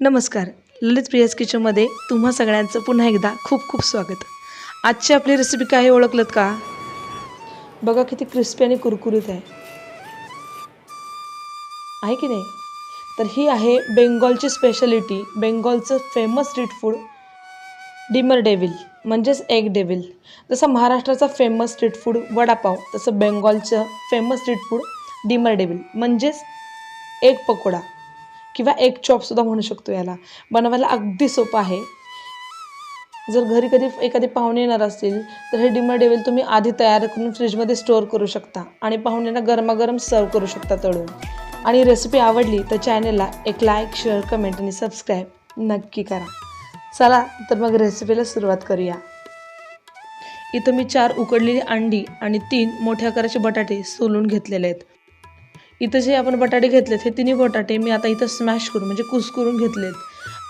नमस्कार. ललित प्रियास किचनमध्ये तुम्हा सगळ्यांचं पुन्हा एकदा खूप खूप स्वागत. आजची आपली रेसिपी काय आहे ओळखलत का? बघा किती क्रिस्पी आणि कुरकुरीत आहे. आहे की नाही? तर ही आहे बेंगॉलची स्पेशालिटी बेंगॉलचं फेमस स्ट्रीट फूड डिमर डेविल म्हणजेच एग डेविल जसं महाराष्ट्राचा फेमस स्ट्रीट फूड वडापाव तसं बेंगॉलचं फेमस स्ट्रीट फूड डिमर डेविल म्हणजेच एग पकोडा. किंवा एक चॉपसुद्धा म्हणू शकतो याला. बनवायला अगदी सोपं आहे. जर घरी कधी एखादे पाहुणे येणार असतील तर हे डिमर डेवल तुम्ही आधी तयार करून फ्रीजमध्ये स्टोअर करू शकता आणि पाहुण्यांना गरमागरम सर्व करू शकता तळून. आणि रेसिपी आवडली तर चॅनलला एक लाईक शेअर कमेंट आणि सबस्क्राईब नक्की करा. चला तर मग रेसिपीला सुरुवात करूया. इथं मी चार उकडलेली अंडी आणि तीन मोठ्या आकाराचे बटाटे सोलून घेतलेले आहेत. इथं जे आपण बटाटे घेतलेत हे तिन्ही बटाटे मी आता इथं स्मॅश करून म्हणजे कुस्करून घेतलेत.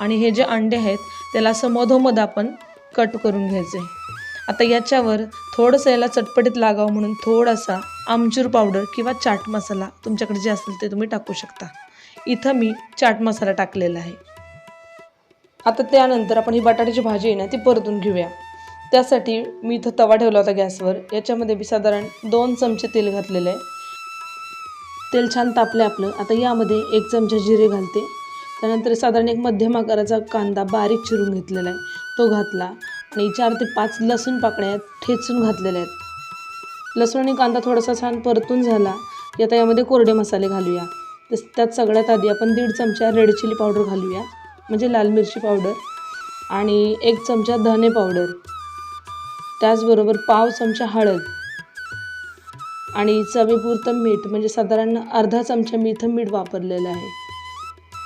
आणि हे जे अंडे आहेत त्याला असं मधोमध आपण कट करून घ्यायचे. आता याच्यावर थोडंसं याला चटपटीत लागावं म्हणून थोडासा आमचूर पावडर किंवा चाट मसाला तुमच्याकडे जे असेल ते तुम्ही टाकू शकता. इथं मी चाट मसाला टाकलेला आहे. आता त्यानंतर आपण ही बटाट्याची भाजी आहे ना ती परतून घेऊया. त्यासाठी मी इथं तवा ठेवला होता गॅसवर. याच्यामध्ये मी साधारण दोन चमचे तेल घातलेलं आहे. तेल छान तापलं आपलं. आता यामध्ये एक चमचा जिरे घालते. त्यानंतर साधारण एक मध्यम आकाराचा कांदा बारीक चिरून घेतलेला आहे. तो घातला. आणि चार ते पाच लसूण पाकळ्या ठेचून घातलेल्या आहेत. लसूण आणि कांदा थोडासा छान परतून झाला. की आता यामध्ये कोरडे मसाले घालूया. तस त्यात सगळ्यात आधी आपण दीड चमचा रेड चिली पावडर घालूया. म्हणजे लाल मिरची पावडर. आणि एक चमचा धने पावडर. त्याचबरोबर पाव चमचा हळद. आणि चवीपुरतं मीठ म्हणजे साधारण अर्धा चमचा मी इथं मीठ वापरलेलं आहे.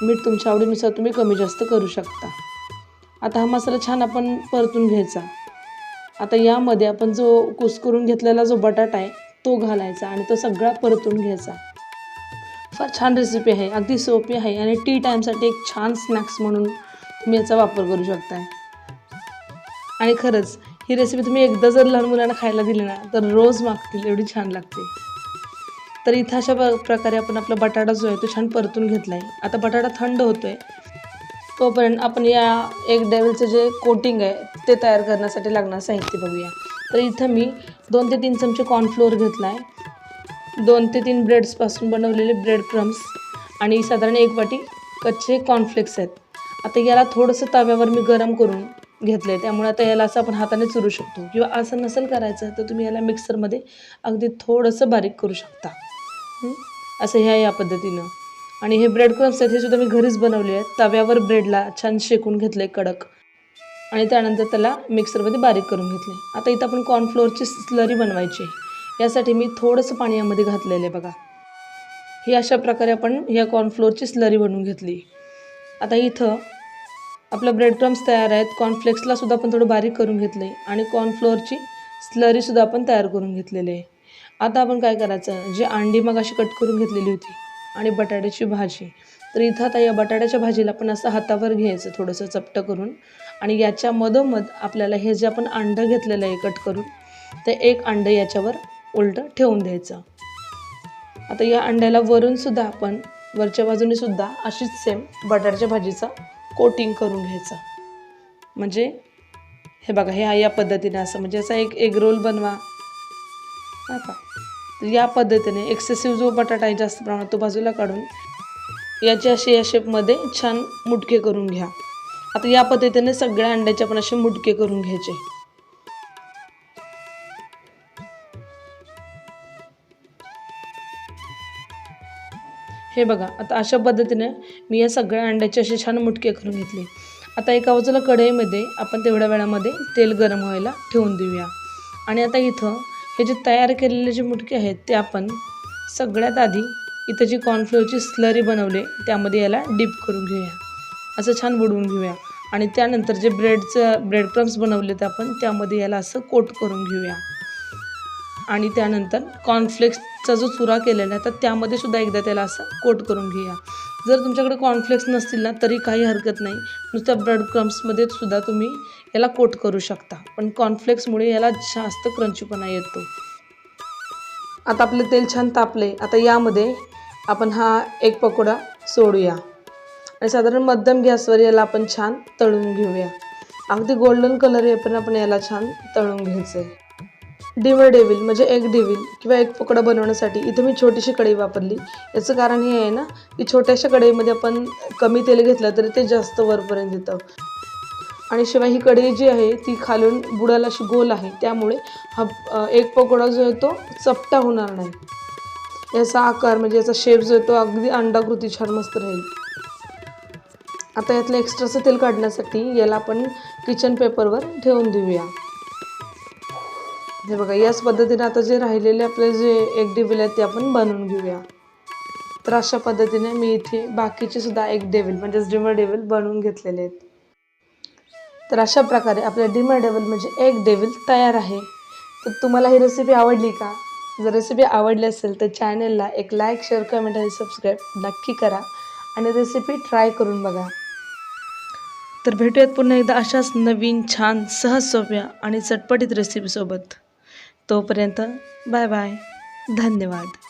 मीठ तुमच्या आवडीनुसार तुम्ही कमी जास्त करू शकता. आता हा मसाला छान आपण परतून घ्यायचा. आता यामध्ये आपण जो कुसकरून घेतलेला जो बटाटा आहे तो घालायचा आणि तो सगळा परतून घ्यायचा. फार छान रेसिपी आहे अगदी सोपी आहे आणि टी टाईमसाठी एक छान स्नॅक्स म्हणून तुम्ही याचा वापर करू शकताय. आणि खरंच ही रेसिपी तुम्ही एकदा जर लहान मुलांना खायला दिली ना तर रोज मागतील एवढी छान लागते. तर इथं अशा प्रकारे आपण आपला बटाटा जो आहे तो छान परतून घेतला आहे आता बटाटा थंड होतो आहे तोपर्यंत आपण या एक डेव्हिलचं जे कोटिंग आहे ते तयार करण्यासाठी लागणार साहित्य बघूया. तर इथं मी दोन ते तीन चमचे कॉर्नफ्लोअर घेतला आहे दोन ते तीन ब्रेड्सपासून बनवलेले ब्रेड क्रम्स आणि साधारण एक वाटी कच्चे कॉर्नफ्लेक्स आहेत. आता याला थोडंसं तव्यावर मी गरम करून घेतलं आहे त्यामुळे आता याला असं आपण हाताने चुरू शकतो. किंवा असं नसेल करायचं तर तुम्ही याला मिक्सरमध्ये अगदी थोडंसं बारीक करू शकता. असं ह्या या पद्धतीनं. आणि हे ब्रेड क्रम्स आहेत हे सुद्धा मी घरीच बनवले आहेत. तव्यावर ब्रेडला छान शेकून घेतलं आहे कडक. आणि त्यानंतर त्याला मिक्सरमध्ये बारीक करून घेतले आता इथं आपण कॉर्नफ्लोअरची स्लरी बनवायची आहे. यासाठी मी थोडंसं पाणी यामध्ये घातलेलं आहे बघा. ही अशा प्रकारे आपण ह्या कॉर्नफ्लोअरची स्लरी बनवून घेतली. आता इथं आपलं ब्रेड क्रम्स तयार आहेत. कॉर्नफ्लेक्सला सुद्धा आपण थोडं बारीक करून घेतलं आहे आणि कॉर्नफ्लोअरची स्लरीसुद्धा आपण तयार करून घेतलेली आहे. आता आपण काय करायचं? जे अंडी मग अशी कट करून घेतलेली होती आणि बटाट्याची भाजी. तर इथं आता या बटाट्याच्या भाजीला आपण असं हातावर घ्यायचं थोडंसं चपटं करून. आणि याच्या मधोमध आपल्याला हे जे आपण अंडं घेतलेलं आहे कट करून ते एक अंडं याच्यावर उलटं ठेवून द्यायचं. आता या अंड्याला वरूनसुद्धा आपण वरच्या बाजूनेसुद्धा अशीच सेम बटाट्याच्या भाजीचा कोटिंग करून घ्यायचं. म्हणजे हे बघा हे या पद्धतीने असं म्हणजे असा एक एग रोल बनवा. नाही का? या पद्धतीने एक्सेसिव्ह जो बटाटा आहे जास्त प्रमाणात तो बाजूला काढून याचे अशी या शेपमध्ये छान मुटके करून घ्या. आता या पद्धतीने सगळ्या अंड्याचे आपण असे मुटके करून घ्यायचे. हे बघा आता अशा पद्धतीने मी या सगळ्या अंड्याचे असे छान मुटके करून घेतले. आता एका बाजूला कढईमध्ये आपण तेवढ्या वेळामध्ये तेल गरम व्हायला ठेवून देऊया. आणि आता इथं हे जे तयार केलेले जे मुटके आहेत ते आपण सगळ्यात आधी इथं जी कॉर्नफ्लोअरची स्लरी बनवले त्यामध्ये याला डीप करून घेऊया. असं छान बुडवून घेऊया. आणि त्यानंतर जे ब्रेडचं ब्रेड क्रम्स बनवले ते आपण त्यामध्ये याला असं कोट करून घेऊया. आणि त्यानंतर कॉर्नफ्लेक्स चा जो चुरा केलेला आहे तर त्यामध्ये सुद्धा एकदा त्याला असं कोट करून घेऊया. जर तुमच्याकडे कॉर्नफ्लेक्स नसतील ना तरी काही हरकत नाही. नुसत्या ब्रेड क्रम्समध्ये सुद्धा तुम्ही याला कोट करू शकता. पण कॉर्नफ्लेक्समुळे याला जास्त क्रंचीपणा येतो. आता आपले तेल छान तापले आता यामध्ये आपण हा एक पकोडा सोडूया. आणि साधारण मध्यम गॅसवर याला आपण छान तळून घेऊया. अगदी गोल्डन कलर येईपर्यंत आपण याला छान तळून घ्यायचं आहे डिमर डेविल म्हणजे एग डेविल किंवा एक पकोडा बनवण्यासाठी इथे मी छोटीशी कढई वापरली. याचं कारण हे आहे ना की छोट्याशा कढईमध्ये आपण कमी तेल घेतलं तरी ते जास्त वरपर्यंत येतं. आणि शिवाय ही कढई जी आहे ती खालून बुडाला अशी गोल आहे. त्यामुळे हा एक पकोडा जो आहे तो चपटा होणार नाही. याचा आकार म्हणजे याचा शेप जो आहे तो अगदी अंडाकृती छान मस्त राहील. आता यातलं एक्स्ट्राचं तेल काढण्यासाठी याला आपण किचन पेपरवर ठेवून देऊया. हे बघा याच पद्धतीने आता जे राहिलेले आपले जे एक डेविल आहेत ते आपण बनवून घेऊया. तर अशा पद्धतीने मी इथे बाकीचे सुद्धा एक डेविल म्हणजेच डिमर डेविल बनवून घेतलेले आहेत. तर अशा प्रकारे आपल्या डिमर डेविल म्हणजे एक डेविल तयार आहे. तर तुम्हाला ही रेसिपी आवडली का? जर रेसिपी आवडली असेल तर चॅनलला एक लाईक शेअर कमेंट आणि सबस्क्राईब नक्की करा आणि रेसिपी ट्राय करून बघा. तर भेटूयात पुन्हा एकदा अशाच नवीन छान सहज सोप्या आणि चटपटीत रेसिपीसोबत तोपर्यंत बाय बाय. धन्यवाद.